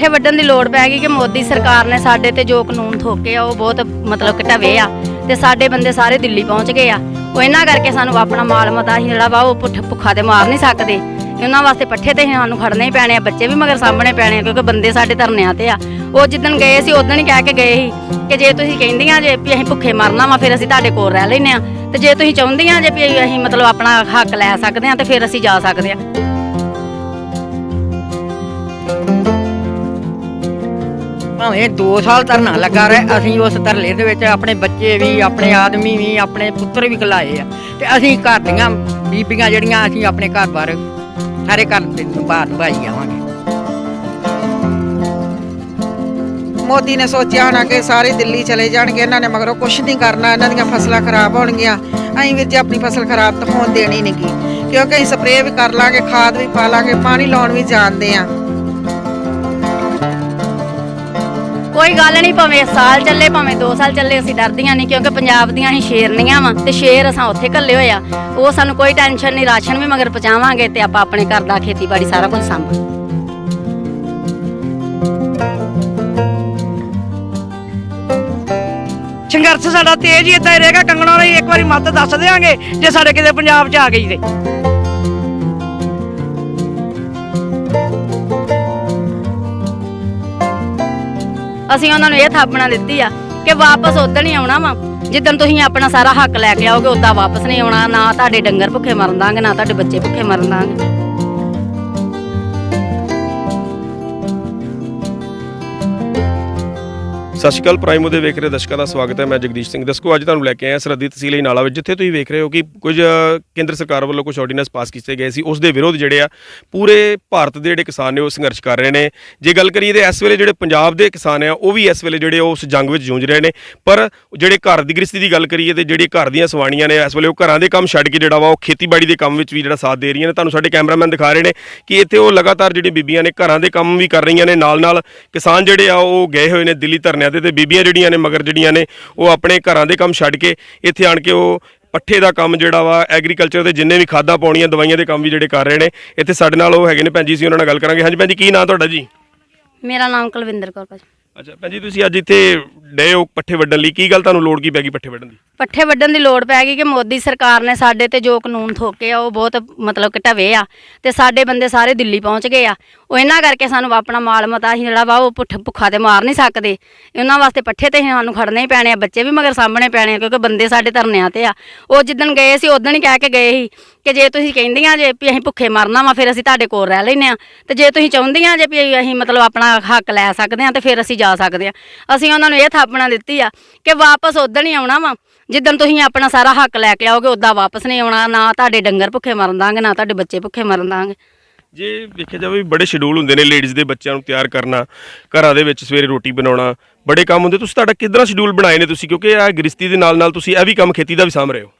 ਪੱਠੇ ਵੱਢਣ ਦੀ ਲੋੜ ਪੈ ਗਈ ਕਿ ਮੋਦੀ ਸਰਕਾਰ ਨੇ ਸਾਡੇ ਤੇ ਜੋ ਕਾਨੂੰਨ ਥੋਕੇ ਆ, ਉਹ ਬਹੁਤ ਮਤਲਬ ਕਿ ਢਵੇ ਆ ਤੇ ਸਾਡੇ ਬੰਦੇ ਸਾਰੇ ਦਿੱਲੀ ਪਹੁੰਚ ਗਏ ਆ। ਉਹ ਇਹਨਾਂ ਕਰਕੇ ਸਾਨੂੰ ਆਪਣਾ ਮਾਲ ਮਤਾ ਹੀ ਜਿਹੜਾ ਵਾ, ਉਹ ਪੁੱਠ ਭੁੱਖਾ ਤੇ ਮਾਰ ਨਹੀਂ ਸਕਦੇ। ਇਹਨਾਂ ਵਾਸਤੇ ਪੱਠੇ ਤੇ ਸਾਨੂੰ ਖੜਨੇ ਹੀ ਪੈਣੇ ਆ, ਬੱਚੇ ਵੀ ਮਗਰ ਸਾਹਮਣੇ ਪੈਣੇ ਆ, ਕਿਉਂਕਿ ਬੰਦੇ ਸਾਡੇ ਧਰਨਿਆਂ ਤੇ ਆ। ਉਹ ਜਿੱਦਣ ਗਏ ਸੀ, ਉਦੋਂ ਹੀ ਕਹਿ ਕੇ ਗਏ ਸੀ ਕਿ ਜੇ ਤੁਸੀਂ ਕਹਿੰਦੀਆਂ ਜੇ ਵੀ ਅਸੀਂ ਭੁੱਖੇ ਮਰਨਾ ਵਾ, ਫਿਰ ਅਸੀਂ ਤੁਹਾਡੇ ਕੋਲ ਰਹਿ ਲੈਨੇ ਆ। ਤੇ ਜੇ ਤੁਸੀਂ ਚਾਹੁੰਦੀਆਂ ਜੇ ਵੀ ਅਸੀਂ ਮਤਲਬ ਆਪਣਾ ਹੱਕ ਲੈ ਸਕਦੇ ਆ, ਤੇ ਫਿਰ ਅਸੀਂ ਜਾ ਸਕਦੇ ਆ। ਭਾਵੇਂ 2 ਸਾਲ ਧਰਨਾ ਲੱਗਾ ਰਹੇ, ਅਸੀਂ ਉਸ ਧਰਲੇ ਦੇ ਵਿੱਚ ਆਪਣੇ ਬੱਚੇ ਵੀ, ਆਪਣੇ ਆਦਮੀ ਵੀ, ਆਪਣੇ ਪੁੱਤਰ ਵੀ ਕਲਾਏ ਆ। ਤੇ ਅਸੀਂ ਘਰ ਦੀਆਂ ਬੀਬੀਆਂ ਜਿਹੜੀਆਂ, ਅਸੀਂ ਆਪਣੇ ਘਰ ਬਾਰ ਸਾਰੇ ਘਰ ਦੇ ਬਾਹਰ ਨਿਭਾਈ ਜਾਵਾਂਗੇ। ਮੋਦੀ ਨੇ ਸੋਚਿਆ ਹੋਣਾ ਕਿ ਸਾਰੇ ਦਿੱਲੀ ਚਲੇ ਜਾਣਗੇ, ਇਹਨਾਂ ਨੇ ਮਗਰੋਂ ਕੁਝ ਨਹੀਂ ਕਰਨਾ, ਇਹਨਾਂ ਦੀਆਂ ਫਸਲਾਂ ਖਰਾਬ ਹੋਣਗੀਆਂ। ਅਸੀਂ ਵੀ ਜੀ, ਆਪਣੀ ਫਸਲ ਖਰਾਬ ਤਾਂ ਹੋਣ ਦੇਣੀ ਨਹੀਂਗੀ ਕਿਉਂਕਿ ਅਸੀਂ ਸਪਰੇਅ ਵੀ ਕਰ ਲਾਂਗੇ, ਖਾਦ ਵੀ ਪਾ ਲਾਂਗੇ, ਪਾਣੀ ਲਾਉਣ ਵੀ ਜਾਣਦੇ ਆ। ਕੋਈ ਗੱਲ ਨਹੀਂ, ਭਾਵੇਂ ਸਾਲ ਚੱਲੇ, ਭਾਵੇਂ 2 ਸਾਲ ਚੱਲੇ, ਅਸੀਂ ਡਰਦੀਆਂ ਨਹੀਂ ਕਿਉਂਕਿ ਪੰਜਾਬ ਦੀਆਂ ਅਸੀਂ ਸ਼ੇਰਨੀਆਂ ਵਾਂ ਤੇ ਸ਼ੇਰ ਅਸਾਂ ਉੱਥੇ ਘੱਲੇ ਹੋਏ ਉਹ ਸਾਨੂੰ ਕੋਈ ਟੈਨਸ਼ਨ ਨਹੀਂ, ਰਾਸ਼ਨ ਵੀ ਮਗਰ ਪਹੁੰਚਾਵਾਂਗੇ ਤੇ ਆਪਾਂ ਆਪਣੇ ਘਰ ਦਾ ਖੇਤੀਬਾੜੀ ਸਾਰਾ ਕੁਝ ਸੰਭਾਲਾਂਗੇ ਸੰਘਰਸ਼ ਸਾਡਾ ਤੇਜ਼ ਹੀ ਇਦਾਂ ਹੀ ਰਹੇਗਾ, ਕੰਗਣਾ ਲਈ ਇੱਕ ਵਾਰੀ ਮੱਤ ਦੱਸ ਦੇਾਂਗੇ ਜੇ ਸਾਡੇ ਕਿਤੇ ਪੰਜਾਬ 'ਚ ਆ ਗਈ ਤੇ। ਅਸੀਂ ਉਹਨਾਂ ਨੂੰ ਇਹ ਥਾਪਣਾ ਦਿੱਤੀ ਆ ਕਿ ਵਾਪਸ ਉਦੋਂ ਹੀ ਆਉਣਾ ਵਾ। ਜਿੱਦਣ ਤੁਸੀਂ ਆਪਣਾ ਸਾਰਾ ਹੱਕ ਲੈ ਕੇ ਆਓਗੇ, ਉਦਾਂ ਵਾਪਸ ਨਹੀਂ ਆਉਣਾ। ਨਾ ਤੁਹਾਡੇ ਡੰਗਰ ਭੁੱਖੇ ਮਰਨ ਦਾਂਗੇ, ਨਾ ਤੁਹਾਡੇ ਬੱਚੇ ਭੁੱਖੇ ਮਰਨ ਦਾਂਗੇ। ਸਤਿ ਸ਼੍ਰੀ ਅਕਾਲ ਪ੍ਰਾਈਮੋ ਦੇ ਵੇਖ ਰਹੇ ਦਰਸ਼ਕਾਂ ਦਾ ਸਵਾਗਤ ਹੈ। ਮੈਂ ਜਗਦੀਸ਼ ਸਿੰਘ ਦਸਕੋ। ਅੱਜ ਤੁਹਾਨੂੰ ਲੈ ਕੇ ਆਇਆ ਸਰਹੱਦੀ ਤਹਿਸੀਲ ਨਾਲਾ ਵਿੱਚ, ਜਿੱਥੇ ਤੁਸੀਂ ਵੇਖ ਰਹੇ ਹੋ ਕਿ ਕੁਝ ਕੇਂਦਰ ਸਰਕਾਰ ਵੱਲੋਂ ਕੁਝ ਆਰਡੀਨੈਂਸ ਪਾਸ ਕੀਤੇ ਗਏ ਸੀ। ਉਸ ਦੇ ਵਿਰੋਧ ਜਿਹੜੇ ਆ, ਪੂਰੇ ਭਾਰਤ ਦੇ ਜਿਹੜੇ ਕਿਸਾਨ ਨੇ ਉਹ ਸੰਘਰਸ਼ ਕਰ ਰਹੇ ਨੇ। ਜੇ ਗੱਲ ਕਰੀਏ ਤੇ ਇਸ ਵੇਲੇ ਜਿਹੜੇ ਪੰਜਾਬ ਦੇ ਕਿਸਾਨ ਆ, ਉਹ ਵੀ ਇਸ ਵੇਲੇ ਜਿਹੜੇ ਉਹ ਉਸ ਜੰਗ ਵਿੱਚ ਜੂਝ ਰਹੇ ਨੇ। ਪਰ ਜਿਹੜੇ ਘਰ ਦੀ ਗ੍ਰਸਤੀ ਦੀ ਗੱਲ ਕਰੀਏ ਤੇ ਜਿਹੜੀ ਘਰ ਦੀਆਂ ਸਵਾਣੀਆਂ ਨੇ, ਇਸ ਵੇਲੇ ਉਹ ਘਰਾਂ ਦੇ ਕੰਮ ਛੱਡ ਕੇ ਜਿਹੜਾ ਵਾ, ਉਹ ਖੇਤੀਬਾੜੀ ਦੇ ਕੰਮ ਵਿੱਚ ਵੀ ਜਿਹੜਾ ਸਾਥ ਦੇ ਰਹੀਆਂ ਨੇ। ਤੁਹਾਨੂੰ ਸਾਡੇ ਕੈਮਰਾਮੈਨ ਦਿਖਾ ਰਹੇ ਨੇ ਕਿ ਇੱਥੇ ਉਹ ਲਗਾਤਾਰ ਜਿਹੜੀ ਬੀਬੀਆਂ ਨੇ ਘਰਾਂ ਦੇ ਕੰਮ ਵੀ ਕਰ ਰਹੀਆਂ ਨੇ। ਨਾਲ ਨਾਲ ਕਿਸਾਨ ਜਿਹੜੇ ਆ, ਉਹ ਗਏ ਹੋਏ ਨੇ ਦਿੱਲੀ ਧਰਨਿਆਂ ਤੇ ਤੇ ਬੀਬੀਆਂ ਜਿਹੜੀਆਂ ਨੇ ਮਗਰ ਜਿਹੜੀਆਂ ਨੇ ਉਹ ਆਪਣੇ ਘਰਾਂ ਦੇ ਕੰਮ ਛੱਡ ਕੇ ਇੱਥੇ ਆਣ ਕੇ ਉਹ ਪੱਠੇ ਦਾ ਕੰਮ ਜਿਹੜਾ ਵਾ ਐਗਰੀਕਲਚਰ ਦੇ ਜਿੰਨੇ ਵੀ ਖਾਦਾਂ ਪਾਉਣੀਆਂ ਦਵਾਈਆਂ ਦੇ ਕੰਮ ਵੀ ਜਿਹੜੇ ਕਰ ਰਹੇ ਨੇ ਇੱਥੇ ਸਾਡੇ ਨਾਲ ਉਹ ਹੈਗੇ ਨੇ ਭੈਣ ਜੀ ਸੀ ਉਹਨਾਂ ਨਾਲ ਗੱਲ ਕਰਾਂਗੇ। ਹਾਂਜੀ ਭੈਣ ਜੀ ਕੀ ਨਾਂ ਤੁਹਾਡਾ ਜੀ? ਮੇਰਾ ਨਾਮ ਕੁਲਵਿੰਦਰ ਕੌਰ ਭਾਜੀ। ਅੱਛਾ ਭੈਣ ਜੀ ਤੁਸੀਂ ਅੱਜ ਇੱਥੇ ਡੇ ਹੋ ਪੱਠੇ ਵੱਢਣ ਲਈ? ਕੀ ਗੱਲ ਤੁਹਾਨੂੰ ਲੋੜ ਕੀ ਪੈ ਗਈ ਪੱਠੇ ਵੱਢਣ ਦੀ? ਪੱਠੇ ਵੱਢਣ ਦੀ ਲੋੜ ਪੈ ਗਈ ਕਿ ਮੋਦੀ ਸਰਕਾਰ ਨੇ ਸਾਡੇ ਤੇ ਜੋ ਕਾਨੂੰਨ ਥੋਕੇ ਆ, ਉਹ ਬਹੁਤ ਮਤਲਬ ਕਿ ਢਵੇ ਆ ਤੇ ਸਾਡੇ ਬੰਦੇ ਸਾਰੇ ਦਿੱਲੀ ਪਹੁੰਚ ਗਏ ਆ। ਉਹ ਇਹਨਾਂ ਕਰਕੇ ਸਾਨੂੰ ਆਪਣਾ ਮਾਲ ਮਤਾ ਹੀ ਜਿਹੜਾ ਵਾ ਉਹ ਪੁੱਠ ਭੁੱਖਾ ਤੇ ਮਾਰ ਨਹੀਂ ਸਕਦੇ। ਉਹਨਾਂ ਵਾਸਤੇ ਪੱਠੇ ਤੇ ਸਾਨੂੰ ਖੜਨੇ ਹੀ ਪੈਣੇ ਆ, ਬੱਚੇ ਵੀ ਮਗਰ ਸਾਹਮਣੇ ਪੈਣੇ ਆ, ਕਿਉਂਕਿ ਬੰਦੇ ਸਾਡੇ ਧਰਨਿਆਂ ਤੇ ਆ। ਉਹ ਜਿੱਦਣ ਗਏ ਸੀ, ਉਦੋਂ ਹੀ ਕਹਿ ਕੇ ਗਏ ਸੀ ਕਿ ਜੇ ਤੁਸੀਂ ਕਹਿੰਦੀਆਂ ਜੇ ਵੀ ਅਸੀਂ ਭੁੱਖੇ ਮਰਨਾ ਵਾ, ਫਿਰ ਅਸੀਂ ਤੁਹਾਡੇ ਕੋਲ ਰਹਿ ਲੈਨੇ ਆ। ਤੇ ਜੇ ਤੁਸੀਂ ਚਾਹੁੰਦੀਆਂ ਜੇ ਵੀ ਅਸੀਂ ਮਤਲਬ ਆਪਣਾ ਹੱਕ ਲੈ ਸਕਦੇ ਆ, ਤੇ ਫਿਰ ਅਸੀਂ ਜਾ ਸਕਦੇ ਆ। ਅਸੀਂ ਉਹਨਾਂ ਨੂੰ ਇਹ ਆਪਣਾ ਦਿੱਤੀ ਆ ਕਿ ਵਾਪਸ ਉਦੋਂ ਹੀ ਆਉਣਾ ਵਾ। ਜਿੱਦਣ ਤੁਸੀਂ ਆਪਣਾ ਸਾਰਾ ਹੱਕ ਲੈ ਕੇ ਆਓਗੇ ਉਦਾਂ ਵਾਪਸ ਨਹੀਂ ਆਉਣਾ। ਨਾ ਤੁਹਾਡੇ ਡੰਗਰ ਭੁੱਖੇ ਮਰਨ ਦਾਂਗੇ, ਨਾ ਤੁਹਾਡੇ ਬੱਚੇ ਭੁੱਖੇ ਮਰਨ ਦਾਂਗੇ। ਜੇ ਵੇਖਿਆ ਜਾਵੇ ਬੜੇ ਸ਼ਡਿਊਲ ਹੁੰਦੇ ਨੇ ਲੇਡੀਜ਼ ਦੇ ਬੱਚਿਆਂ ਨੂੰ ਤਿਆਰ ਕਰਨਾ, ਘਰਾਂ ਦੇ ਵਿੱਚ ਸਵੇਰੇ ਰੋਟੀ ਬਣਾਉਣਾ, ਬੜੇ ਕੰਮ ਹੁੰਦੇ। ਤੁਸੀਂ ਤੁਹਾਡਾ ਕਿਦਾਂ ਸ਼ਡਿਊਲ ਬਣਾਏ ਨੇ ਤੁਸੀਂ? ਕਿਉਂਕਿ ਇਹ ਗ੍ਰਿਸ਼ਤੀ ਦੇ ਨਾਲ ਨਾਲ ਤੁਸੀਂ ਇਹ ਵੀ ਕੰਮ ਖੇਤੀ ਦਾ ਵੀ ਸਾਂਭ ਰਹੇ ਹੋ।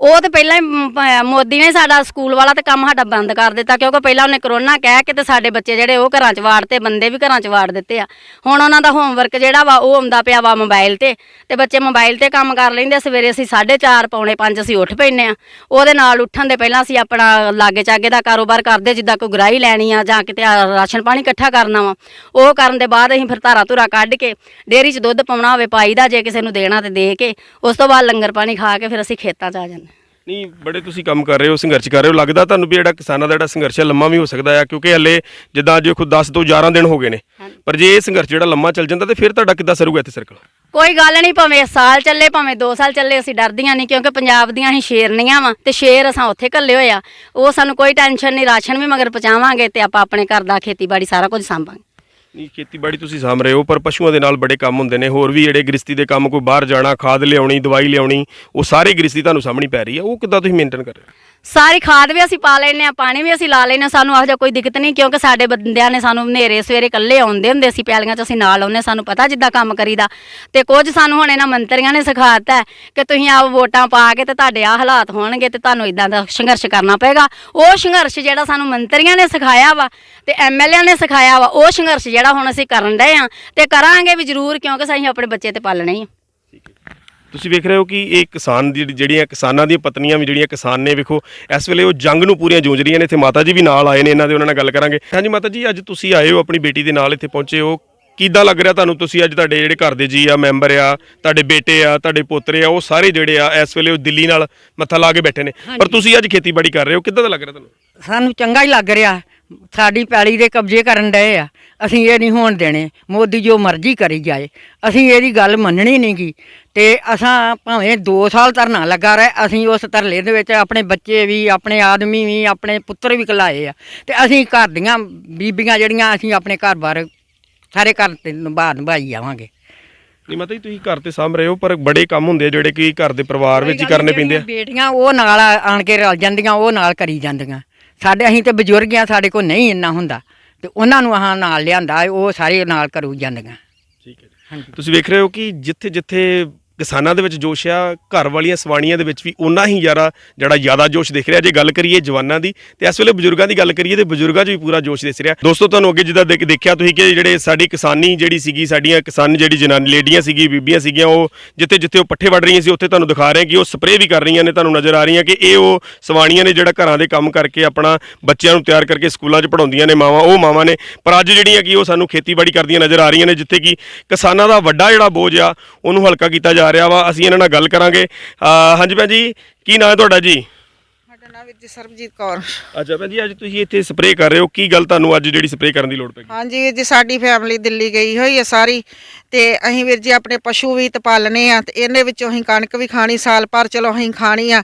ਉਹ ਤੇ ਪਹਿਲਾਂ ਹੀ ਮ, ਪ- ਮੋਦੀ ਨੇ ਸਾਡਾ ਸਕੂਲ ਵਾਲਾ ਤੇ ਕੰਮ ਸਾਡਾ ਬੰਦ ਕਰ ਦਿੱਤਾ ਕਿਉਂਕਿ ਪਹਿਲਾਂ ਉਹਨੇ ਕਰੋਨਾ ਕਹਿ ਕੇ ਤੇ ਸਾਡੇ ਬੱਚੇ ਜਿਹੜੇ ਉਹ ਘਰਾਂ 'ਚ ਵਾੜਤੇ ਬੰਦੇ ਵੀ ਘਰਾਂ 'ਚ ਵਾੜ ਦਿੱਤੇ ਆ ਹੁਣ ਉਹਨਾਂ ਦਾ ਹੋਮਵਰਕ ਜਿਹੜਾ ਵਾ ਉਹ ਆਉਂਦਾ ਪਿਆ ਵਾ ਮੋਬਾਈਲ ਤੇ ਤੇ ਬੱਚੇ ਮੋਬਾਈਲ ਤੇ ਕੰਮ ਕਰ ਲੈਂਦੇ ਆ। ਸਵੇਰੇ ਅਸੀਂ 4:30 ਪੌਣੇ 5 ਅਸੀਂ ਉੱਠ ਪੈਨੇ ਆ ਉਹਦੇ ਨਾਲ ਉੱਠਣ ਦੇ ਪਹਿਲਾਂ ਅਸੀਂ ਆਪਣਾ ਲਾਗੇ ਚਾਗੇ ਦਾ ਕਾਰੋਬਾਰ ਕਰਦੇ ਜਿੱਦਾਂ ਕੋਈ ਗਰਾਈ ਲੈਣੀ ਆ ਜਾਂ ਕਿਤੇ ਆਹ ਰਾਸ਼ਨ ਪਾਣੀ ਇਕੱਠਾ ਕਰਨਾ ਵਾ ਉਹ ਕਰਨ ਦੇ ਬਾਅਦ ਅਸੀਂ ਫਿਰ ਧਾਰਾ ਧੁਰਾ ਕੱਢ ਕੇ ਡੇਅਰੀ 'ਚ ਦੁੱਧ ਪਾਉਣਾ ਹੋਵੇ ਪਾਈ ਦਾ ਜੇ ਕਿਸੇ ਨੂੰ ਦੇਣਾ ਤੇ ਦੇ ਕੇ ਉਸ ਤੋਂ ਬਾਅਦ ਲੰਗਰ ਪਾਣੀ ਖਾ ਕੇ ਫਿਰ ਅਸੀਂ ਖੇਤਾਂ 'ਚ ਆ ਜਾਂਦੇ ਨਹੀਂ ਬੜੇ ਤੁਸੀਂ ਕੰਮ ਕਰ ਰਹੇ ਹੋ ਸੰਘਰਸ਼ ਕਰ ਰਹੇ ਹੋ ਲੱਗਦਾ ਤੁਹਾਨੂੰ ਵੀ ਜਿਹੜਾ ਕਿਸਾਨਾਂ ਦਾ ਜਿਹੜਾ ਸੰਘਰਸ਼ ਹੈ ਲੰਮਾ ਵੀ ਹੋ ਸਕਦਾ ਹੈ ਕਿਉਂਕਿ ਹਲੇ ਜਿੱਦਾਂ ਅੱਜ ਖੁਦ 10 ਤੋਂ 11 ਦਿਨ ਹੋ ਗਏ ਨੇ। ਪਰ ਜੇ ਇਹ ਸੰਘਰਸ਼ ਜਿਹੜਾ ਲੰਮਾ ਚੱਲ ਜਾਂਦਾ ਤੇ ਫਿਰ ਤੁਹਾਡਾ ਕਿੱਦਾਂ ਸਰੂਗਾ ਇੱਥੇ ਸਰਕਲ ਕੋਈ ਗੱਲ ਨਹੀਂ ਭਾਵੇਂ ਸਾਲ ਚੱਲੇ ਭਾਵੇਂ 2 ਸਾਲ ਚੱਲੇ ਅਸੀਂ ਡਰਦੀਆਂ ਨਹੀਂ ਕਿਉਂਕਿ ਪੰਜਾਬ ਦੀਆਂ ਅਸੀਂ ਸ਼ੇਰਨੀਆਂ ਵਾਂ ਤੇ ਸ਼ੇਰ ਅਸਾਂ ਉੱਥੇ ਘੱਲੇ ਹੋਏ ਆ। ਉਹ ਸਾਨੂੰ ਕੋਈ ਟੈਨਸ਼ਨ ਨਹੀਂ ਰਾਸ਼ਨ ਵੀ ਮਗਰ ਪਹੁੰਚਾਵਾਂਗੇ ਤੇ ਆਪਾਂ ਆਪਣੇ ਘਰ ਦਾ ਖੇਤੀਬਾੜੀ ਸਾਰਾ ਕੁਝ ਸੰਭਾਂਗੇ। ਨਹੀਂ, ਖੇਤੀਬਾੜੀ ਤੁਸੀਂ ਸਾਂਭ ਰਹੇ ਹੋ, ਪਰ ਪਸ਼ੂਆਂ ਦੇ ਨਾਲ ਬੜੇ ਕੰਮ ਹੁੰਦੇ ਨੇ। ਹੋਰ ਵੀ ਜਿਹੜੇ ਗ੍ਰਸਤੀ ਦੇ ਕੰਮ, ਕੋਈ ਬਾਹਰ ਜਾਣਾ, ਖਾਦ ਲਿਆਉਣੀ, ਦਵਾਈ ਲਿਆਉਣੀ, ਉਹ ਸਾਰੀ ਗ੍ਰਸਤੀ ਤੁਹਾਨੂੰ ਸਾਹਮਣੀ ਪੈ ਰਹੀ ਹੈ। ਉਹ ਕਿੱਦਾਂ ਤੁਸੀਂ ਮੇਨਟੇਨ ਕਰ ਰਹੇ ਹੋ? ਸਾਰੀ ਖਾਦ ਵੀ ਅਸੀਂ ਪਾ ਲੈਨੇ ਆ ਪਾਣੀ ਵੀ ਅਸੀਂ ਲਾ ਲੈਨੇ ਆ ਸਾਨੂੰ ਇਹੋ ਜਿਹਾ ਕੋਈ ਦਿੱਕਤ ਨਹੀਂ, ਕਿਉਂਕਿ ਸਾਡੇ ਬੰਦਿਆਂ ਨੇ ਸਾਨੂੰ ਹਨੇਰੇ ਸਵੇਰੇ ਇਕੱਲੇ ਆਉਂਦੇ ਹੁੰਦੇ ਸੀ, ਪੈਲੀਆਂ 'ਚ ਅਸੀਂ ਨਾਲ ਆਉਂਦੇ ਸਾਨੂੰ ਪਤਾ ਜਿੱਦਾਂ ਕੰਮ ਕਰੀਦਾ। ਤੇ ਕੁਝ ਸਾਨੂੰ ਹੁਣ ਇਹਨਾਂ ਮੰਤਰੀਆਂ ਨੇ ਸਿਖਾਤਾ ਹੈ ਕਿ ਤੁਸੀਂ ਆਪ ਵੋਟਾਂ ਪਾ ਕੇ ਤੇ ਤੁਹਾਡੇ ਆ ਹਾਲਾਤ ਹੋਣਗੇ ਤੇ ਤੁਹਾਨੂੰ ਇਦਾਂ ਦਾ ਸੰਘਰਸ਼ ਕਰਨਾ ਪਏਗਾ। ਉਹ ਸੰਘਰਸ਼ ਜਿਹੜਾ ਸਾਨੂੰ ਮੰਤਰੀਆਂ ਨੇ ਸਿਖਾਇਆ ਵਾ ਤੇ ਐਮਐਲਏ ਨੇ ਸਿਖਾਇਆ ਵਾ, ਉਹ ਸੰਘਰਸ਼ ਜਿਹੜਾ ਹੁਣ ਅਸੀਂ ਕਰਨ ਡਏ ਆ ਤੇ ਕਰਾਂਗੇ ਵੀ ਜ਼ਰੂਰ, ਕਿਉਂਕਿ ਅਸੀਂ ਆਪਣੇ ਬੱਚੇ ਤੇ ਪਾਲਣੇ ਹੀ। ਤੁਸੀਂ ਵੇਖ ਰਹੇ ਹੋ ਕਿ ਇਹ ਕਿਸਾਨ ਦੀ ਜਿਹੜੀਆਂ ਕਿਸਾਨਾਂ ਦੀਆਂ ਪਤਨੀਆਂ ਵੀ ਜਿਹੜੀਆਂ ਕਿਸਾਨ ਨੇ ਵੇਖੋ ਇਸ ਵੇਲੇ ਉਹ ਜੰਗ ਨੂੰ ਪੂਰੀਆਂ ਜੂਝ ਰਹੀਆਂ ਨੇ ਇੱਥੇ ਮਾਤਾ ਜੀ ਵੀ ਨਾਲ ਆਏ ਨੇ ਇਹਨਾਂ ਦੇ ਉਹਨਾਂ ਨਾਲ ਗੱਲ ਕਰਾਂਗੇ। ਹਾਂਜੀ ਮਾਤਾ ਜੀ ਅੱਜ ਤੁਸੀਂ ਆਏ ਹੋ ਆਪਣੀ ਬੇਟੀ ਦੇ ਨਾਲ ਇੱਥੇ ਪਹੁੰਚੇ ਹੋ। ਕਿੱਦਾਂ ਲੱਗ ਰਿਹਾ ਤੁਹਾਨੂੰ ਤੁਸੀਂ ਅੱਜ ਤੁਹਾਡੇ ਜਿਹੜੇ ਘਰ ਦੇ ਜੀ ਆ ਮੈਂਬਰ ਆ ਤੁਹਾਡੇ ਬੇਟੇ ਆ ਤੁਹਾਡੇ ਪੋਤਰੇ ਆ ਉਹ ਸਾਰੇ ਜਿਹੜੇ ਆ ਇਸ ਵੇਲੇ ਉਹ ਦਿੱਲੀ ਨਾਲ ਮੱਥਾ ਲਾ ਕੇ ਬੈਠੇ ਨੇ। ਪਰ ਤੁਸੀਂ ਅੱਜ ਖੇਤੀਬਾੜੀ ਕਰ ਰਹੇ ਹੋ ਕਿੱਦਾਂ ਦਾ ਲੱਗ ਰਿਹਾ ਤੁਹਾਨੂੰ? ਸਾਨੂੰ ਚੰਗਾ ਹੀ ਲੱਗ ਰਿਹਾ। ਸਾਡੀ ਪੈਲੀ ਦੇ ਕਬਜ਼ੇ ਕਰਨ ਡਏ ਆ। ਅਸੀਂ ਇਹ ਨਹੀਂ ਹੋਣ ਦੇਣੇ। ਮੋਦੀ ਜੋ ਮਰਜ਼ੀ ਕਰੀ ਜਾਏ। ਅਸੀਂ ਇਹਦੀ ਗੱਲ ਮੰਨਣੀ ਨਹੀਂਗੀ ਤੇ ਅਸਾਂ ਭਾਵੇਂ 2 ਸਾਲ ਧਰਨਾ ਲੱਗਾ ਰਹੇ ਅਸੀਂ ਉਸ ਧਰਲੇ ਦੇ ਵਿੱਚ ਆਪਣੇ ਬੱਚੇ ਵੀ ਆਪਣੇ ਆਦਮੀ ਵੀ ਆਪਣੇ ਪੁੱਤਰ ਵੀ ਕਲਾਏ ਆ। ਤੇ ਅਸੀਂ ਘਰ ਦੀਆਂ ਬੀਬੀਆਂ ਜਿਹੜੀਆਂ ਅਸੀਂ ਆਪਣੇ ਘਰ-ਬਾਰ ਸਾਰੇ ਘਰ ਤੇ ਨਿਭਾ ਨਿਭਾਈ ਜਾਵਾਂਗੇ। ਨਹੀਂ ਮਾਤਾ ਜੀ ਤੁਸੀਂ ਘਰ ਤੇ ਸਾਂਭ ਰਹੇ ਹੋ ਪਰ ਬੜੇ ਕੰਮ ਹੁੰਦੇ ਆ ਜਿਹੜੇ ਕਿ ਘਰ ਦੇ ਪਰਿਵਾਰ ਵਿੱਚ ਹੀ ਕਰਨੇ ਪੈਂਦੇ ਆ। ਬੇਟੀਆਂ ਉਹ ਨਾਲ ਆਣ ਕੇ ਰਲ ਜਾਂਦੀਆਂ ਉਹ ਨਾਲ ਕਰੀ ਜਾਂਦੀਆਂ। ਸਾਡੇ ਅਸੀਂ ਤੇ ਬਜ਼ੁਰਗ ਆ, ਸਾਡੇ ਕੋਲ ਨਹੀਂ ਇੰਨਾ ਹੁੰਦਾ। ਤੇ ਉਹਨਾਂ ਨੂੰ ਆਹ ਨਾਲ ਲਿਆਂਦਾ, ਉਹ ਸਾਰੇ ਨਾਲ ਕਰੂ ਜਾਂਦੀਆਂ। ਠੀਕ ਹੈ ਹਾਂਜੀ ਤੁਸੀਂ ਵੇਖ ਰਹੇ ਹੋ ਕਿ ਜਿੱਥੇ ਜਿੱਥੇ ਕਿਸਾਨਾਂ ਦੇ ਵਿੱਚ ਜੋਸ਼ ਆ, ਘਰ ਵਾਲੀਆਂ ਸਵਾਣੀਆਂ ਦੇ ਵਿੱਚ ਵੀ ਉਨਾ ਹੀ ਜ਼ਿਆਦਾ, ਜਿਹੜਾ ਜ਼ਿਆਦਾ ਜੋਸ਼ ਦਿਖ ਰਿਹਾ। ਜੇ ਗੱਲ ਕਰੀਏ ਜਵਾਨਾਂ ਦੀ, ਤੇ ਇਸ ਵੇਲੇ ਬਜ਼ੁਰਗਾਂ ਦੀ ਗੱਲ ਕਰੀਏ ਤੇ ਬਜ਼ੁਰਗਾਂ 'ਚ ਵੀ ਪੂਰਾ ਜੋਸ਼ ਦਿਸ ਰਿਹਾ। ਦੋਸਤੋ, ਤੁਹਾਨੂੰ ਅੱਗੇ ਜਿੱਦਾਂ ਦੇਖ- ਦੇਖਿਆ ਤੁਸੀਂ ਕਿ ਜਿਹੜੇ ਸਾਡੀ ਕਿਸਾਨੀ ਜਿਹੜੀ ਸੀਗੀ, ਸਾਡੀਆਂ ਕਿਸਾਨ ਜਿਹੜੀ ਜਨਾਨੀ ਲੇਡੀਆਂ ਸੀਗੀ, ਬੀਬੀਆਂ ਸੀਗੀਆਂ, ਉਹ ਜਿੱਥੇ ਜਿੱਥੇ ਉਹ ਪੱਠੇ ਵੱਢ ਰਹੀਆਂ ਸੀ, ਉੱਥੇ ਤੁਹਾਨੂੰ ਦਿਖਾ ਰਹੇ ਕਿ ਉਹ ਸਪਰੇਅ ਵੀ ਕਰ ਰਹੀਆਂ ਨੇ। ਤੁਹਾਨੂੰ ਨਜ਼ਰ ਆ ਰਹੀਆਂ ਕਿ ਇਹ ਉਹ ਸਵਾਣੀਆਂ ਨੇ ਜਿਹੜਾ ਘਰਾਂ ਦੇ ਕੰਮ ਕਰਕੇ ਆਪਣਾ ਬੱਚਿਆਂ ਨੂੰ ਤਿਆਰ ਕਰਕੇ ਸਕੂਲਾਂ 'ਚ ਪੜਾਉਂਦੀਆਂ ਨੇ, ਮਾਵਾਂ, ਉਹ ਮਾਵਾਂ ਨੇ। ਪਰ ਅੱਜ ਜਿਹੜੀਆਂ ਕਿ ਉਹ ਸਾਨੂੰ ਖੇਤੀਬਾੜੀ ਕਰਦੀਆਂ ਨਜ਼ਰ ਆ ਰਹੀਆਂ ਨੇ, ਜਿੱਥੇ ਕਿ ਕਿਸਾਨਾਂ ਦਾ ਵੱਡਾ ਜਿਹੜਾ ਬੋਝ ਆ, ਉਹਨੂੰ ਹਲਕਾ ਕੀਤਾ ਜਾ ਰਿਹਾ ਵਾ ਅਸੀਂ ਇਹਨਾਂ ਨਾਲ ਗੱਲ ਕਰਾਂਗੇ। ਅਹ ਹਾਂਜੀ ਭੈਣ ਜੀ ਕੀ ਨਾਂ ਹੈ ਤੁਹਾਡਾ ਜੀ? ਸਾਡਾ ਨਾਮ ਵੀਰ ਜੀ ਸਰਬਜੀਤ ਕੌਰ। ਅੱਛਾ ਭੈਣ ਜੀ ਅੱਜ ਤੁਸੀਂ ਇੱਥੇ ਸਪਰੇਅ ਕਰ ਰਹੇ ਹੋ ਕੀ ਗੱਲ ਤੁਹਾਨੂੰ ਅੱਜ ਜਿਹੜੀ ਸਪਰੇਅ ਕਰਨ ਦੀ ਲੋੜ ਪੈ ਗਈ? ਹਾਂਜੀ ਵੀਰ ਜੀ ਸਾਡੀ ਫੈਮਿਲੀ ਦਿੱਲੀ ਗਈ ਹੋਈ ਹੈ ਸਾਰੀ। ਤੇ ਅਸੀਂ ਵੀਰ ਜੀ ਆਪਣੇ ਪਸ਼ੂ ਵੀ ਤੇ ਪਾਲਨੇ ਆ ਤੇ ਇਹਦੇ ਵਿੱਚੋਂ ਅਸੀਂ ਕਣਕ ਵੀ ਖਾਣੀ, ਸਾਲ ਭਰ ਚਲੋ ਅਸੀਂ ਖਾਣੀ ਆ।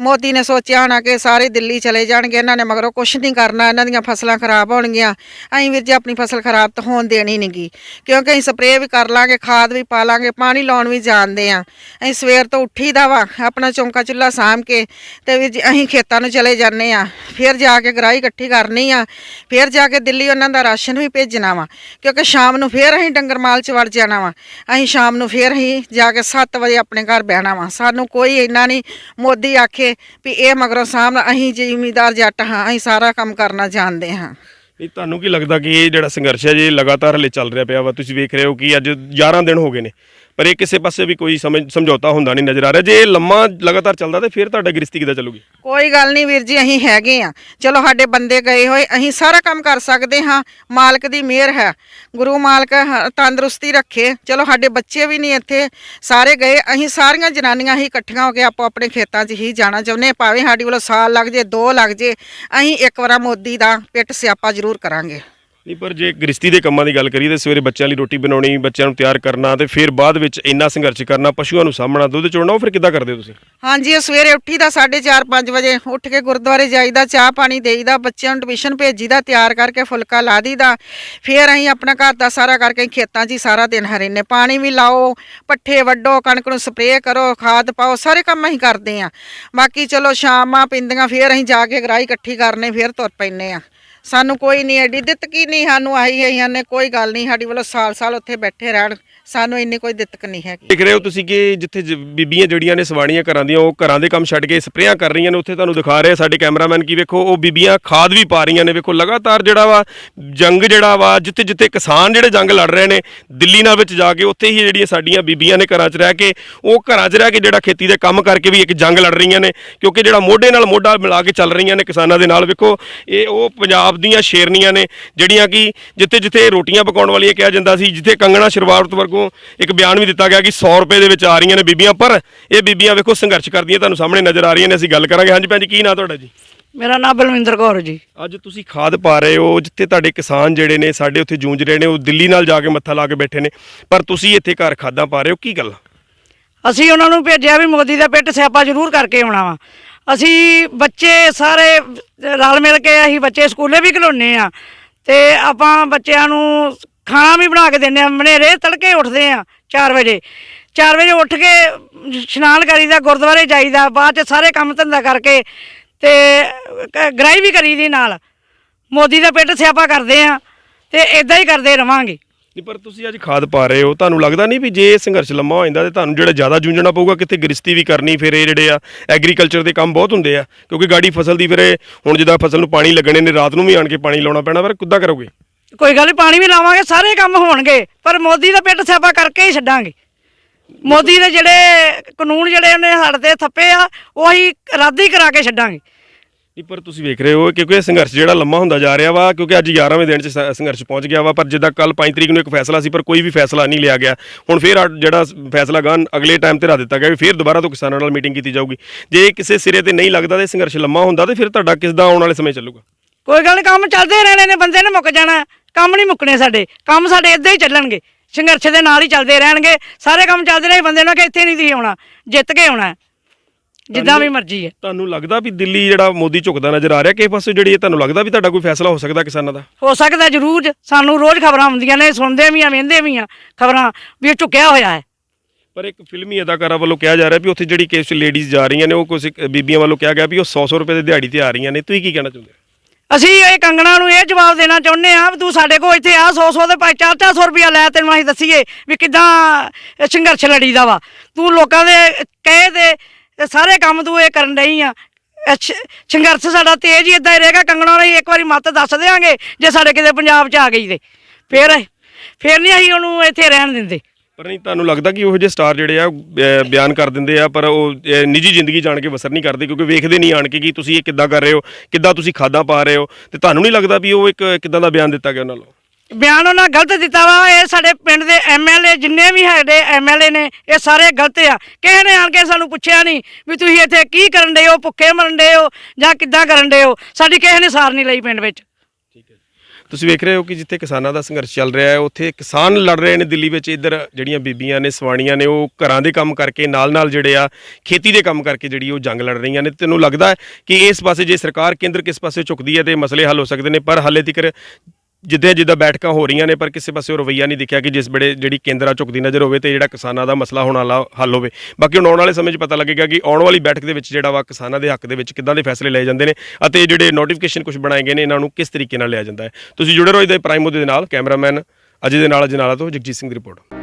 ਮੋਦੀ ਨੇ ਸੋਚਿਆ ਹੋਣਾ ਕਿ ਸਾਰੇ ਦਿੱਲੀ ਚਲੇ ਜਾਣਗੇ, ਇਹਨਾਂ ਨੇ ਮਗਰੋਂ ਕੁਝ ਨਹੀਂ ਕਰਨਾ, ਇਹਨਾਂ ਦੀਆਂ ਫਸਲਾਂ ਖਰਾਬ ਹੋਣਗੀਆਂ। ਅਸੀਂ ਵੀਰ ਜੀ ਆਪਣੀ ਫਸਲ ਖਰਾਬ ਤਾਂ ਹੋਣ ਦੇਣੀ ਨਹੀਂਗੀ ਕਿਉਂਕਿ ਅਸੀਂ ਸਪਰੇਅ ਵੀ ਕਰ ਲਾਂਗੇ, ਖਾਦ ਵੀ ਪਾ ਲਾਂਗੇ, ਪਾਣੀ ਲਾਉਣ ਵੀ ਜਾਣਦੇ ਆ। ਅਸੀਂ ਸਵੇਰ ਤੋਂ ਉੱਠੀ ਦਾ ਵਾ, ਆਪਣਾ ਚੌਂਕਾ ਚੁੱਲ੍ਹਾ ਸਾਂਭ ਕੇ ਤੇ ਵੀਰ ਜੀ ਅਸੀਂ ਖੇਤਾਂ ਨੂੰ ਚਲੇ ਜਾਂਦੇ ਆ। ਫਿਰ ਜਾ ਕੇ ਗਰਾਈ ਇਕੱਠੀ ਕਰਨੀ ਆ, ਫਿਰ ਜਾ ਕੇ ਦਿੱਲੀ ਉਹਨਾਂ ਦਾ ਰਾਸ਼ਨ ਵੀ ਭੇਜਣਾ ਵਾ, ਕਿਉਂਕਿ ਸ਼ਾਮ ਨੂੰ ਫਿਰ ਅਸੀਂ ਡੰਗਰ ਮਾਲ ਚ ਵੜ ਜਾਣਾ। ਵਾ। ਅਸੀਂ ਸ਼ਾਮ ਨੂੰ ਫਿਰ ਅਸੀਂ ਜਾ ਕੇ 7 ਵਜੇ ਆਪਣੇ ਘਰ ਬਹਿਣਾ ਵਾ। ਸਾਨੂੰ ਕੋਈ ਇੰਨਾ ਨਹੀਂ, ਮੋਦੀ ਆਖੇ ਵੀ ਇਹ ਮਗਰੋਂ ਸਾਹਮਣੇ ਅਸੀਂ ਜ਼ਿਮੀਦਾਰ ਜੱਟ ਹਾਂ, ਅਸੀਂ ਸਾਰਾ ਕੰਮ ਕਰਨਾ ਜਾਣਦੇ ਹਾਂ। ਨਹੀਂ ਤੁਹਾਨੂੰ ਕੀ ਲੱਗਦਾ ਕਿ ਇਹ ਜਿਹੜਾ ਸੰਘਰਸ਼ ਹੈ ਜੇ ਲਗਾਤਾਰ ਹਲੇ ਚੱਲ ਰਿਹਾ ਪਿਆ ਵਾ? ਤੁਸੀਂ ਵੇਖ ਰਹੇ ਹੋ ਕਿ ਅੱਜ 11 ਦਿਨ ਹੋ ਗਏ ਨੇ। ਪਰ ਇਹ ਕਿਸੇ ਪਾਸੇ ਵੀ ਕੋਈ ਸਮਝ ਸਮਝੌਤਾ ਹੁੰਦਾ ਨਹੀਂ, ਨਜ਼ਰ ਆ ਰਿਹਾ। ਜੇ ਇਹ ਲੰਮਾ ਲਗਾਤਾਰ ਚੱਲਦਾ ਤੇ ਫਿਰ ਤੁਹਾਡਾ ਗ੍ਰਿਸ਼ਤੀ ਕਿੱਦਾਂ ਚੱਲੂਗੀ? ਕੋਈ ਗੱਲ ਨਹੀਂ ਵੀਰ ਜੀ, ਅਸੀਂ ਹੈਗੇ ਆ ਚਲੋ, ਸਾਡੇ ਬੰਦੇ ਗਏ ਹੋਏ, ਅਸੀਂ ਸਾਰਾ ਕੰਮ ਕਰ ਸਕਦੇ ਹਾਂ। ਮਾਲਕ ਦੀ ਮਿਹਰ ਹੈ। ਗੁਰੂ ਮਾਲਕ ਹ- ਤੰਦਰੁਸਤੀ ਰੱਖੇ। ਚਲੋ, ਸਾਡੇ ਬੱਚੇ ਵੀ ਨਹੀਂ ਇੱਥੇ। ਸਾਰੇ ਗਏ, ਅਸੀਂ ਸਾਰੀਆਂ ਜਨਾਨੀਆਂ ਹੀ ਇਕੱਠੀਆਂ ਹੋ ਕੇ ਆਪੋ ਆਪਣੇ ਖੇਤਾਂ 'ਚ ਹੀ ਜਾਣਾ ਚਾਹੁੰਦੇ ਹਾਂ। ਭਾਵੇਂ ਸਾਡੀ ਵੱਲੋਂ ਸਾਲ ਲੱਗ ਜੇ, ਦੋ ਲੱਗ ਜੇ, ਅਸੀਂ ਇੱਕ ਵਾਰ ਮੋਦੀ ਦਾ ਪਿੱਟ ਸਿਆਪਾ ਜ਼ਰੂਰ ਕਰਾਂਗੇ। ਨਹੀਂ, ਪਰ ਜੇ ਗ੍ਰਿਸ਼ਤੀ ਦੇ ਕੰਮਾਂ ਦੀ ਗੱਲ ਕਰੀਏ ਤੇ ਸਵੇਰੇ ਬੱਚਿਆਂ ਲਈ ਰੋਟੀ ਬਣਾਉਣੀ, ਬੱਚਿਆਂ ਨੂੰ ਤਿਆਰ ਕਰਨਾ ਤੇ ਫਿਰ ਬਾਅਦ ਵਿੱਚ ਇੰਨਾ ਸੰਘਰਸ਼ ਕਰਨਾ, ਪਸ਼ੂਆਂ ਨੂੰ ਸਾਹਮਣਾ ਦੁੱਧ ਚੋਣਾ, ਉਹ ਫਿਰ ਕਿੱਦਾਂ ਕਰਦੇ ਹੋ ਤੁਸੀਂ? ਹਾਂਜੀ ਇਹ ਸਵੇਰੇ ਉੱਠੀਦਾ 4:30 5 ਵਜੇ, ਉੱਠ ਕੇ ਗੁਰਦੁਆਰੇ ਜਾਈਦਾ, ਚਾਹ ਪਾਣੀ ਦੇਈਦਾ, ਬੱਚਿਆਂ ਨੂੰ ਟਿਊਸ਼ਨ ਭੇਜੀਦਾ, ਤਿਆਰ ਕਰਕੇ ਫੁਲਕਾ ਲਾ ਦੀਦਾ, ਫਿਰ ਅਸੀਂ ਆਪਣਾ ਘਰ ਦਾ ਸਾਰਾ ਕਰਕੇ ਖੇਤਾਂ 'ਚ ਹੀ ਸਾਰਾ ਦਿਨ ਹਰੇਨੇ ਪਾਣੀ ਵੀ ਲਾਓ, ਪੱਠੇ ਵੱਢੋ, ਕਣਕ ਨੂੰ ਸਪਰੇਅ ਕਰੋ, ਖਾਦ ਪਾਓ, ਸਾਰੇ ਕੰਮ ਅਸੀਂ ਕਰਦੇ ਆ ਬਾਕੀ ਚਲੋ, ਸ਼ਾਮਾਂ ਪਿੰਦੀਆਂ, ਫਿਰ ਅਸੀਂ ਜਾ ਕੇ ਗਰਾਈ ਇਕੱਠੀ ਕਰਨੇ, ਫਿਰ ਤੁਰ ਪੈਨੇ ਆ ਸਾਨੂੰ ਕੋਈ ਨਹੀਂ ਐਡੀ ਦਿੱਤ ਕੀ ਨਹੀਂ, ਸਾਨੂੰ ਆਈ ਆਈਆਂ ਨੇ, ਕੋਈ ਗੱਲ ਨਹੀਂ, ਸਾਡੀ ਵੱਲੋਂ ਸਾਲ ਸਾਲ ਉੱਥੇ ਬੈਠੇ ਰਹਿਣ, ਸਾਨੂੰ ਇੰਨੀ ਕੋਈ ਦਿੱਤਕ ਨਹੀਂ ਹੈਗੀ। ਦੇਖ ਰਹੇ ਹੋ ਤੁਸੀਂ ਕਿ ਜਿੱਥੇ ਜ- ਬੀਬੀਆਂ ਜਿਹੜੀਆਂ ਨੇ ਸਵਾਣੀਆਂ ਘਰਾਂ ਦੀਆਂ, ਉਹ ਘਰਾਂ ਦੇ ਕੰਮ ਛੱਡ ਕੇ ਸਪਰੇਆਂ ਕਰ ਰਹੀਆਂ ਨੇ, ਉੱਥੇ ਤੁਹਾਨੂੰ ਦਿਖਾ ਰਹੇ ਆ ਸਾਡੇ ਕੈਮਰਾਮੈਨ ਕੀ ਵੇਖੋ, ਉਹ ਬੀਬੀਆਂ ਖਾਦ ਵੀ ਪਾ ਰਹੀਆਂ ਨੇ, ਵੇਖੋ ਲਗਾਤਾਰ ਜਿਹੜਾ ਵਾ, ਜੰਗ ਜਿਹੜਾ ਵਾ, ਜਿੱਥੇ ਜਿੱਥੇ ਕਿਸਾਨ ਜਿਹੜੇ ਜੰਗ ਲੜ ਰਹੇ ਨੇ, ਦਿੱਲੀ ਨਾਲ ਵਿੱਚ ਜਾ ਕੇ ਉੱਥੇ ਹੀ ਜਿਹੜੀਆਂ ਸਾਡੀਆਂ ਬੀਬੀਆਂ ਨੇ ਘਰਾਂ 'ਚ ਰਹਿ ਕੇ, ਉਹ ਘਰਾਂ 'ਚ ਰਹਿ ਕੇ ਜਿਹੜਾ ਖੇਤੀ ਦੇ ਕੰਮ ਕਰਕੇ ਵੀ ਇੱਕ ਜੰਗ ਲੜ ਰਹੀਆਂ ਨੇ, ਕਿਉਂਕਿ ਜਿਹੜਾ ਮੋਢੇ ਨਾਲ ਮੋਢਾ ਮਿਲਾ ਕੇ ਚੱਲ ਰਹੀਆਂ ਨੇ ਕਿਸਾਨਾਂ ਦੇ ਨਾਲ, ਵੇਖੋ, ਇਹ ਉਹ ਪੰਜਾਬ ਦੀਆਂ ਸ਼ੇਰਨੀਆਂ ਨੇ ਜਿਹੜੀਆਂ ਕਿ ਜਿੱਥੇ ਜਿੱਥੇ ਰੋਟੀਆਂ ਪਕਾਉਣ ਵਾਲੀਆਂ ਕਿਹਾ ਜਾਂਦਾ ਸੀ ਜਿੱਥੇ ਕੰਗਣਾ ਸ਼ਰਵਾਰਤ ਵਰਗੋਂ ਇੱਕ ਬਿਆਨ ਵੀ ਦਿੱਤਾ ਗਿਆ ਕਿ 100 ਰੁਪਏ ਦੇ ਵਿੱਚ ਆ ਰਹੀਆਂ ਨੇ ਬੀਬੀਆਂ ਪਰ ਇਹ ਬੀਬੀਆਂ ਵੇਖੋ ਸੰਘਰਸ਼ ਕਰਦੀਆਂ ਤੁਹਾਨੂੰ ਸਾਹਮਣੇ ਨਜ਼ਰ ਆ ਰਹੀਆਂ ਨੇ ਅਸੀਂ ਗੱਲ ਕਰਾਂਗੇ। ਹਾਂਜੀ ਭੈਣ ਜੀ ਕੀ ਨਾਂ ਤੁਹਾਡਾ ਜੀ? ਮੇਰਾ ਨਾਮ ਬਲਵਿੰਦਰ ਕੌਰ ਜੀ। ਅੱਜ ਤੁਸੀਂ ਖਾਦ ਪਾ ਰਹੇ ਹੋ ਜਿੱਥੇ ਤੁਹਾਡੇ ਕਿਸਾਨ ਜਿਹੜੇ ਨੇ ਸਾਡੇ ਉੱਥੇ ਜੂਝ ਰਹੇ ਨੇ ਉਹ ਦਿੱਲੀ ਨਾਲ ਜਾ ਕੇ ਮੱਥਾ ਲਾ ਕੇ ਬੈਠੇ ਨੇ ਪਰ ਤੁਸੀਂ ਇੱਥੇ ਘਰ ਖਾਦਾਂ ਪਾ ਰਹੇ ਹੋ ਕੀ ਗੱਲ? ਅਸੀਂ ਉਹਨਾਂ ਨੂੰ ਭੇਜਿਆ ਵੀ ਮੋਦੀ ਦਾ ਪਿੱਟ ਸਿਆਪਾ ਜ਼ਰੂਰ ਕਰਕੇ ਆਉਣਾ ਵਾ। ਅਸੀਂ ਬੱਚੇ ਸਾਰੇ ਰਲ ਮਿਲ ਕੇ ਅਸੀਂ ਬੱਚੇ ਸਕੂਲੇ ਵੀ ਘਲਾਉਂਦੇ ਆ ਤੇ ਆਪਾਂ ਬੱਚਿਆਂ ਨੂੰ ਖਾਣਾ ਵੀ ਬਣਾ ਕੇ ਦਿੰਦੇ ਆ ਮਨੇਰੇ ਤੜਕੇ ਉੱਠਦੇ ਆ 4 ਵਜੇ। 4 ਵਜੇ ਉੱਠ ਕੇ ਇਸ਼ਨਾਨ ਕਰੀਦਾ, ਗੁਰਦੁਆਰੇ ਜਾਈਦਾ, ਬਾਅਦ ਚ ਸਾਰੇ ਕੰਮ ਧੰਦਾ ਕਰਕੇ ਤੇ ਕ- ਗ੍ਰਾਈ ਵੀ ਕਰੀਦੀ ਨਾਲ। ਮੋਦੀ ਦਾ ਪਿੱਟ ਸਿਆਪਾ ਕਰਦੇ ਆ ਤੇ ਇਦਾਂ ਹੀ ਕਰਦੇ ਰਵਾਂਗੇ। ਨਹੀਂ, ਪਰ ਤੁਸੀਂ ਅੱਜ ਖਾਦ ਪਾ ਰਹੇ ਹੋ, ਤੁਹਾਨੂੰ ਲੱਗਦਾ ਨਹੀਂ ਵੀ ਜੇ ਇਹ ਸੰਘਰਸ਼ ਲੰਮਾ ਹੋ ਜਾਂਦਾ ਤੇ ਤੁਹਾਨੂੰ ਜਿਹੜਾ ਜ਼ਿਆਦਾ ਜੂਝਣਾ ਪਊਗਾ ਕਿਤੇ ਗ੍ਰਿਸ਼ਤੀ ਵੀ ਕਰਨੀ, ਫਿਰ ਇਹ ਜਿਹੜੇ ਆ ਐਗਰੀਕਲਚਰ ਦੇ ਕੰਮ ਬਹੁਤ ਹੁੰਦੇ ਆ, ਕਿਉਂਕਿ ਗਾੜੀ ਫਸਲ ਦੀ ਫਿਰ ਇਹ ਹੁਣ ਜਿੱਦਾਂ ਫਸਲ ਨੂੰ ਪਾਣੀ ਲੱਗਣੇ ਨੇ, ਰਾਤ ਨੂੰ ਵੀ ਆਣ ਕੇ ਪਾਣੀ ਲਾਉਣਾ ਪੈਣਾ, ਪਰ ਕਿੱਦਾਂ ਕਰੋਗੇ? ਕੋਈ ਗੱਲ ਨੀ, ਪਾਣੀ ਵੀ ਲਾਵਾਂਗੇ, ਸਾਰੇ ਕੰਮ ਹੋਣਗੇ, ਪਰ ਮੋਦੀ ਦਾ ਪਿੱਟ ਸੇਵਾ ਕਰਕੇ ਹੀ ਛੱਡਾਂਗੇ। ਮੋਦੀ ਦੇ ਜਿਹੜੇ ਕਾਨੂੰਨ ਜਿਹੜੇ ਉਹਨੇ ਸਾਡੇ ਤੇ ਥੱਪੇ ਆ, ਉਹ ਅਸੀਂ ਰੱਦ ਹੀ ਕਰਾ ਕੇ ਛੱਡਾਂਗੇ। ਨਹੀਂ, ਪਰ ਤੁਸੀਂ ਵੇਖ ਰਹੇ ਹੋ ਕਿਉਂਕਿ ਇਹ ਸੰਘਰਸ਼ ਜਿਹੜਾ ਲੰਮਾ ਹੁੰਦਾ ਜਾ ਰਿਹਾ ਵਾ, ਕਿਉਂਕਿ ਅੱਜ 11ਵੇਂ ਦਿਨ 'ਚ ਸ- ਸੰਘਰਸ਼ ਪਹੁੰਚ ਗਿਆ ਵਾ, ਪਰ ਜਿੱਦਾਂ ਕੱਲ 5 ਤਰੀਕ ਨੂੰ ਇੱਕ ਫੈਸਲਾ ਸੀ, ਪਰ ਕੋਈ ਵੀ ਫੈਸਲਾ ਨਹੀਂ ਲਿਆ ਗਿਆ। ਹੁਣ ਫੇਰ ਅੱਜ ਜਿਹੜਾ ਫੈਸਲਾ ਗਾਂ ਅਗਲੇ ਟਾਈਮ ਤੇ ਰੱਖ ਦਿੱਤਾ ਗਿਆ ਵੀ ਫੇਰ ਦੁਬਾਰਾ ਤੋਂ ਕਿਸਾਨਾਂ ਨਾਲ ਮੀਟਿੰਗ ਕੀਤੀ ਜਾਊਗੀ। ਜੇ ਕਿਸੇ ਸਿਰੇ ਤੇ ਨਹੀਂ ਲੱਗਦਾ ਤੇ ਸੰਘਰਸ਼ ਲੰਮਾ ਹੁੰਦਾ ਤੇ ਫਿਰ ਤੁਹਾਡਾ ਕਿਸ ਦਾ ਆਉਣ ਵਾਲੇ ਸਮੇਂ ਚੱਲੂਗਾ? ਕੋਈ ਗੱਲ ਨੀ, ਕੰਮ ਚੱਲਦੇ ਰਹਿਣੇ ਨੇ, ਬੰਦੇ ਨੇ ਮੁੱਕ ਜਾਣਾ। ਕੰਮ ਨਹੀਂ ਮੁੱਕਣੇ ਸਾਡੇ। ਕੰਮ ਸਾਡੇ ਇੱਦਾਂ ਹੀ ਚੱਲਣਗੇ। ਸੰਘਰਸ਼ ਦੇ ਨਾਲ ਹੀ ਚੱਲਦੇ ਰਹਿਣਗੇ। ਸਾਰੇ ਕੰਮ ਚੱਲਦੇ ਰਹੇ, ਬੰਦੇ ਨੂੰ ਕਿ ਇੱਥੇ ਨਹੀਂ ਤੁਸੀਂ ਆਉਣਾ, ਜਿੱਤ ਕੇ ਆਉਣਾ। ਜਿੱਦਾਂ ਵੀ ਮਰਜ਼ੀ ਹੈ। ਤੁਹਾਨੂੰ ਲੱਗਦਾ ਵੀ ਦਿੱਲੀ ਜਿਹੜਾ ਮੋਦੀ ਝੁਕਦਾ ਨਜ਼ਰ ਆ ਰਿਹਾ? ਕਿਸੇ ਪਾਸੇ ਜਿਹੜੀ ਇਹ ਤੁਹਾਨੂੰ ਲੱਗਦਾ ਵੀ ਤੁਹਾਡਾ ਕੋਈ ਫੈਸਲਾ ਹੋ ਸਕਦਾ ਕਿਸਾਨਾਂ ਦਾ? ਹੋ ਸਕਦਾ ਜ਼ਰੂਰ। ਸਾਨੂੰ ਰੋਜ਼ ਖਬਰਾਂ ਆਉਂਦੀਆਂ ਨੇ ਸੁਣਦੇ ਵੀ ਆ ਵੇਂਦੇ ਵੀ ਆ ਖਬਰਾਂ ਵੀ ਇਹ ਝੁਕਿਆ ਹੋਇਆ ਹੈ। ਪਰ ਇੱਕ ਫਿਲਮੀ ਅਦਾਕਾਰਾ ਵੱਲੋਂ ਕਿਹਾ ਜਾ ਰਿਹਾ ਵੀ ਉੱਥੇ ਜਿਹੜੀ ਕੇਸ ਲੇਡੀਜ਼ ਜਾ ਰਹੀਆਂ ਨੇ ਉਹ ਕੁਝ ਬੀਬੀਆਂ ਵੱਲੋਂ ਕਿਹਾ ਗਿਆ ਵੀ ਉਹ 100-100 ਰੁਪਏ ਦੀ ਦਿਹਾੜੀ ਤੇ ਆ ਰਹੀਆਂ ਨੇ। ਤੁਸੀਂ ਕੀ ਕਹਿਣਾ ਚਾਹੁੰਦੇ ਹੋ? ਅਸੀਂ ਇਹ ਕੰਗਣਾ ਨੂੰ ਇਹ ਜਵਾਬ ਦੇਣਾ ਚਾਹੁੰਦੇ ਆ ਵੀ ਤੂੰ ਸਾਡੇ ਕੋਲ ਇੱਥੇ ਆ 100 100 ਦੇ ਭਾਈ 4-400 ਰੁਪਇਆ ਲੈ ਤੈਨੂੰ ਅਸੀਂ ਦੱਸੀਏ ਵੀ ਕਿਦਾਂ ਸੰਘਰਸ਼ ਲੜੀਦਾ ਵਾ। ਤੂੰ ਲੋਕਾਂ ਦੇ ਕਹੇ ਦੇ ਤੇ ਸਾਰੇ ਕੰਮ ਤੂੰ ਇਹ ਕਰਨ ਡਈ ਆ। ਸੰਘਰਸ਼ ਸਾਡਾ ਤੇਜ਼ ਹੀ ਇਦਾਂ ਹੀ ਰਹੇਗਾ ਕੰਗਣਾ ਨੂੰ ਇੱਕ ਵਾਰੀ ਮੱਤ ਦੱਸ ਦੇਾਂਗੇ ਜੇ ਸਾਡੇ ਕਿਤੇ ਪੰਜਾਬ 'ਚ ਆ ਗਈ ਤੇ। ਫਿਰ ਫਿਰ ਨਹੀਂ ਅਸੀਂ ਉਹਨੂੰ ਇੱਥੇ ਰਹਿਣ ਦਿੰਦੇ। ਪਰ ਨਹੀਂ, ਤੁਹਾਨੂੰ ਲੱਗਦਾ ਕਿ ਉਹ ਜਿਹੇ ਸਟਾਰ ਜਿਹੜੇ ਆ ਬਿਆਨ ਕਰ ਦਿੰਦੇ ਆ, ਪਰ ਉਹ ਨਿੱਜੀ ਜ਼ਿੰਦਗੀ ਜਾਣ ਕੇ ਬਸਰ ਨਹੀਂ ਕਰਦੇ, ਕਿਉਂਕਿ ਵੇਖਦੇ ਨਹੀਂ ਆਣ ਕੇ ਕਿ ਤੁਸੀਂ ਇਹ ਕਿੱਦਾਂ ਕਰ ਰਹੇ ਹੋ, ਕਿੱਦਾਂ ਤੁਸੀਂ ਖਾਦਾਂ ਪਾ ਰਹੇ ਹੋ। ਤੇ ਤੁਹਾਨੂੰ ਨਹੀਂ ਲੱਗਦਾ ਵੀ ਉਹ ਇੱਕ ਕਿੱਦਾਂ ਦਾ ਬਿਆਨ ਦਿੱਤਾ ਗਿਆ ਉਹਨਾਂ ਨੂੰ? ਬਿਆਨ ਉਹਨਾਂ ਗਲਤ ਦਿੱਤਾ ਵਾ, ਇਹ ਸਾਡੇ ਪਿੰਡ ਦੇ ਐਮਐਲਏ ਜਿੰਨੇ ਵੀ ਸਾਡੇ ਐਮਐਲਏ ਨੇ, ਇਹ ਸਾਰੇ ਗਲਤ ਆ। ਕਿਸੇ ਨੇ ਆਣ ਕੇ ਸਾਨੂੰ ਪੁੱਛਿਆ ਨਹੀਂ ਵੀ ਤੁਸੀਂ ਇੱਥੇ ਕੀ ਕਰਨ ਦੇ ਹੋ, ਭੁੱਖੇ ਮਰਨ ਦੇ ਹੋ ਜਾਂ ਕਿੱਦਾਂ ਕਰਨ ਦੇ ਹੋ। ਸਾਡੀ ਕਿਸੇ ਨੇ ਸਾਰ ਨਹੀਂ ਲਈ ਪਿੰਡ ਵਿੱਚ। ਤੁਸੀਂ ਵੇਖ ਰਹੇ ਹੋ ਕਿ ਜਿੱਥੇ ਕਿਸਾਨਾਂ ਦਾ ਸੰਘਰਸ਼ ਚੱਲ ਰਿਹਾ ਹੈ, ਉੱਥੇ ਕਿਸਾਨ ਲੜ ਰਹੇ ਨੇ ਦਿੱਲੀ ਵਿੱਚ। ਇੱਧਰ ਜਿਹੜੀਆਂ ਬੀਬੀਆਂ ਨੇ, ਸਵਾਣੀਆਂ ਨੇ, ਉਹ ਘਰਾਂ ਦੇ ਕੰਮ ਕਰਕੇ ਨਾਲ-ਨਾਲ ਜਿਹੜੇ ਆ, ਖੇਤੀ ਦੇ ਕੰਮ ਕਰਕੇ ਜਿਹੜੀ ਉਹ ਜੰਗ ਲੜ ਰਹੀਆਂ ਨੇ। ਤੈਨੂੰ ਲੱਗਦਾ ਹੈ ਕਿ ਇਸ ਪਾਸੇ ਜੇ ਸਰਕਾਰ ਕੇਂਦਰ ਕਿਸ ਪਾਸੇ ਝੁਕਦੀ ਹੈ ਤੇ ਮਸਲੇ ਹੱਲ ਹੋ ਸਕਦੇ ਨੇ, ਪਰ ਹਾਲੇ ਤੱਕ ਜਿੱਦਾਂ ਜਿੱਦਾਂ ਬੈਠਕਾਂ ਹੋ ਰਹੀਆਂ ਨੇ, ਪਰ ਕਿਸੇ ਪਾਸੇ ਉਹ ਰਵਈਆ ਨਹੀਂ ਦਿਖਿਆ ਕਿ ਜਿਸ ਬੜੇ ਜਿਹੜੀ ਕੇਂਦਰਾਂ ਝੁਕਦੀ ਨਜ਼ਰ ਹੋਵੇ ਤੇ ਜਿਹੜਾ ਕਿਸਾਨਾਂ ਦਾ ਮਸਲਾ ਹੁਣ ਹਾਲਾ ਹੱਲ ਹੋਵੇ। ਬਾਕੀ ਹੁਣ ਆਉਣ ਵਾਲੇ ਸਮੇਂ 'ਚ ਪਤਾ ਲੱਗੇਗਾ ਕਿ ਆਉਣ ਵਾਲੀ ਬੈਠਕ ਦੇ ਵਿੱਚ ਜਿਹੜਾ ਵਾ ਕਿਸਾਨਾਂ ਦੇ ਹੱਕ ਦੇ ਵਿੱਚ ਕਿੱਦਾਂ ਦੇ ਫੈਸਲੇ ਲਏ ਜਾਂਦੇ ਨੇ ਅਤੇ ਜਿਹੜੇ ਨੋਟੀਫਿਕੇਸ਼ਨ ਕੁਝ ਬਣਾਏ ਗਏ ਨੇ, ਇਹਨਾਂ ਨੂੰ ਕਿਸ ਤਰੀਕੇ ਨਾਲ ਲਿਆ ਜਾਂਦਾ ਹੈ। ਤੁਸੀਂ ਜੁੜੇ ਰਹੋ ਇਹਦੇ ਪ੍ਰਾਈਮ ਮੁੱਦੇ ਦੇ ਨਾਲ, ਕੈਮਰਾਮੈਨ ਅਜੇ ਦੇ ਨਾਲ, ਅਜਨਾਲਾ ਤੋਂ ਜਗਜੀਤ ਸਿੰਘ ਦੀ ਰਿਪੋਰਟ।